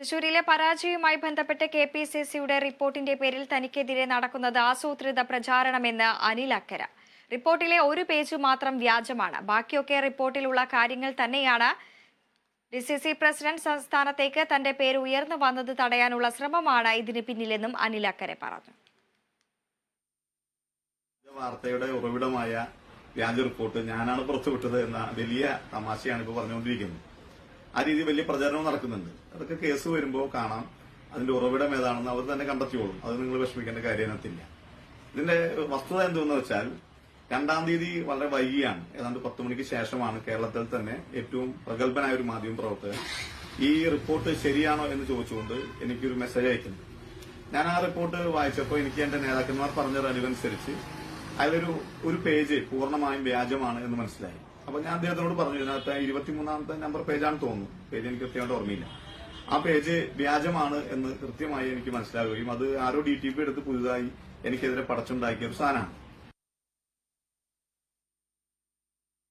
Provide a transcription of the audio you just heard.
തൃശൂരിലെ പരാജയവുമായി ബന്ധപ്പെട്ട് K P C സിയുടെ റിപ്പോർട്ടിന്റെ പേരിൽ തനിക്കെതിരെ നടക്കുന്നത് ആസൂത്രിത പ്രചാരണമെന്ന് അനിൽ അക്കര. റിപ്പോർട്ടിലെ ഒരു പേജ് മാത്രം വ്യാജമാണ്. ബാക്കിയൊക്കെ റിപ്പോർട്ടിലുള്ള കാര്യങ്ങൾ തന്നെയാണ്. ഡി സി സി പ്രസിഡന്റ് സംസ്ഥാനത്തേക്ക് തന്റെ പേര് ഉയർന്നു വന്നത് തടയാനുള്ള ശ്രമമാണ് ഇതിന് പിന്നിലെന്നും അനിൽ അക്കരെ പറഞ്ഞു. വാർത്തയുടെ ഉറവിടമായ വ്യാജ റിപ്പോർട്ട് ഞാനാണ് പുറത്തുവിട്ടത് എന്ന വലിയ തമാശയാണ് ഇപ്പോൾ പറഞ്ഞുകൊണ്ടിരിക്കുന്നത്. ആ രീതിയിൽ വലിയ പ്രചാരണം നടക്കുന്നുണ്ട്. അതൊക്കെ കേസ് വരുമ്പോൾ കാണാം. അതിന്റെ ഉറവിടം ഏതാണെന്ന് അവർ തന്നെ കണ്ടെത്തിയോളും അത് നിങ്ങൾ വിഷമിക്കേണ്ട കാര്യത്തില്ല ഇതിന്റെ വസ്തുത എന്തെന്ന് വെച്ചാൽ രണ്ടാം തീയതി വളരെ വൈകിയാണ്. ഏതാണ്ട് പത്ത് മണിക്ക് ശേഷമാണ് കേരളത്തിൽ തന്നെ ഏറ്റവും പ്രഗത്ഭനായ ഒരു മാധ്യമ പ്രവർത്തകൻ. ഈ റിപ്പോർട്ട് ശരിയാണോ എന്ന് ചോദിച്ചുകൊണ്ട് എനിക്കൊരു മെസ്സേജ് അയക്കുന്നത് ഞാൻ ആ റിപ്പോർട്ട് വായിച്ചപ്പോൾ എനിക്ക് എന്റെ നേതാക്കന്മാർ പറഞ്ഞ അറിവനുസരിച്ച് അതിലൊരു ഒരു പേജ് പൂർണമായും വ്യാജമാണ് എന്ന് മനസ്സിലായി. അപ്പൊ ഞാൻ അദ്ദേഹത്തിനോട് പറഞ്ഞു ഇതിനകത്ത് ഇരുപത്തിമൂന്നാമത്തെ നമ്പർ പേജാണ് തോന്നുന്നു. പേജ് എനിക്ക് കൃത്യമായിട്ട് ഓർമ്മയില്ല. ആ പേജ് വ്യാജമാണ് എന്ന് കൃത്യമായി എനിക്ക് മനസ്സിലാവുകയും അത് ആരോ ഡി ടി പി എടുത്ത് പുതുതായി എനിക്കെതിരെ പടച്ചുണ്ടാക്കിയ ഒരു സാധനമാണ്.